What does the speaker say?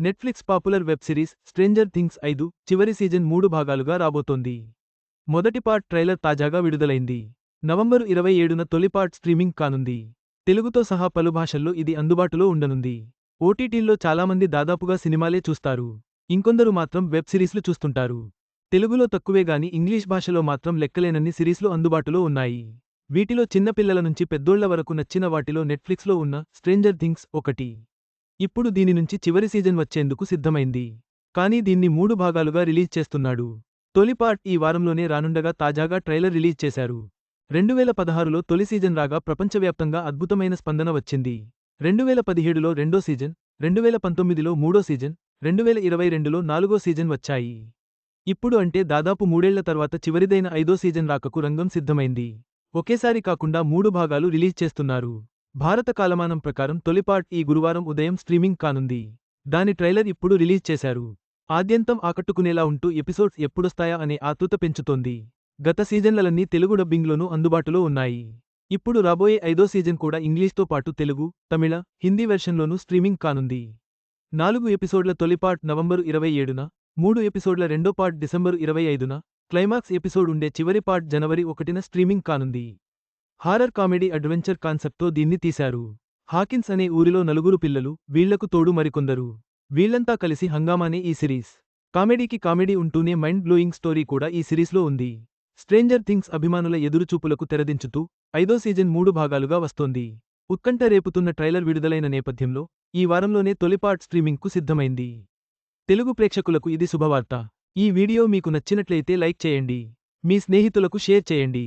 Netflix popular web series Stranger Things ఐదు చివరి season మూడు భాగాలుగా రాబోతోంది. మొదటి పార్ట్ ట్రైలర్ తాజాగా విడుదలైంది. నవంబరు ఇరవై ఏడున తొలి పార్ట్ స్ట్రీమింగ్ కానుంది. తెలుగుతో సహా పలు భాషల్లో ఇది అందుబాటులో ఉండనుంది. ఓటీటీల్లో చాలామంది దాదాపుగా సినిమాలే చూస్తారు. ఇంకొందరు మాత్రం వెబ్ సిరీస్లు చూస్తుంటారు. తెలుగులో తక్కువే గాని ఇంగ్లీష్ భాషలో మాత్రం లెక్కలేనన్ని సిరీస్లు అందుబాటులో ఉన్నాయి. వీటిలో చిన్నపిల్లల నుంచి పెద్దోళ్ళ వరకు నచ్చిన వాటిలో నెట్ఫ్లిక్స్లో ఉన్న స్ట్రేంజర్ థింగ్స్ ఒకటి. ఇప్పుడు దీని నుంచి చివరి సీజన్ వచ్చేందుకు సిద్ధమైంది. కానీ దీన్ని మూడు భాగాలుగా రిలీజ్ చేస్తున్నాడు. తొలి పార్ట్ ఈ వారంలోనే రానుండగా తాజాగా ట్రైలర్ రిలీజ్ చేశారు. రెండువేల పదహారులో తొలి సీజన్ రాగా ప్రపంచవ్యాప్తంగా అద్భుతమైన స్పందన వచ్చింది. రెండువేల పదిహేడులో రెండో సీజన్ రెండువేల పంతొమ్మిదిలో మూడో సీజన్ రెండువేల ఇరవై రెండులో నాలుగో సీజన్ వచ్చాయి. ఇప్పుడు అంటే దాదాపు మూడేళ్ళ తర్వాత చివరిదైన ఐదో సీజన్ రాకకు రంగం సిద్ధమైంది. ఒకేసారి కాకుండా మూడు భాగాలు రిలీజ్ చేస్తున్నారు. భారత కాలమానం ప్రకారం తొలిపార్ట్ ఈ గురువారం ఉదయం స్ట్రీమింగ్ కానుంది. దాని ట్రైలర్ ఇప్పుడు రిలీజ్ చేశారు. ఆద్యంతం ఆకట్టుకునేలా ఉంటూ ఎపిసోడ్స్ ఎప్పుడొస్తాయా అనే ఆతృత పెంచుతోంది. గత సీజన్లన్నీ తెలుగు డబ్బింగ్లోనూ అందుబాటులో ఉన్నాయి. ఇప్పుడు రాబోయే ఐదో సీజన్ కూడా ఇంగ్లీష్తో పాటు తెలుగు తమిళ హిందీ వెర్షన్లోనూ స్ట్రీమింగ్ కానుంది. నాలుగు ఎపిసోడ్ల తొలి పార్ట్ నవంబరు ఇరవై ఏడున మూడు ఎపిసోడ్ల రెండో పార్ట్ డిసెంబరు ఇరవై ఐదున క్లైమాక్స్ ఎపిసోడ్ ఉండే చివరి పార్ట్ జనవరి ఒకటిన స్ట్రీమింగ్ కానుంది. హారర్ కామెడీ అడ్వెంచర్ కాన్సెప్ట్తో దీన్ని తీశారు. హాకిన్స్ అనే ఊరిలో నలుగురు పిల్లలు వీళ్ళకు తోడు మరికొందరు. వీళ్ళంతా కలిసి హంగామానే ఈ సిరీస్. కామెడీకి కామెడీ ఉంటూనే మైండ్ బ్లోయింగ్ స్టోరీ కూడా ఈ సిరీస్లో ఉంది. స్ట్రేంజర్ థింగ్స్ అభిమానుల ఎదురుచూపులకు తెరదించుతూ ఐదో సీజన్ మూడు భాగాలుగా వస్తోంది. ఉత్కంఠ రేపుతున్న ట్రైలర్ విడుదలైన నేపథ్యంలో ఈ వారంలోనే తొలిపాట్ స్ట్రీమింగ్కు సిద్ధమైంది. తెలుగు ప్రేక్షకులకు ఇది శుభవార్త. ఈ వీడియో మీకు నచ్చినట్లయితే లైక్ చేయండి. మీ స్నేహితులకు షేర్ చేయండి.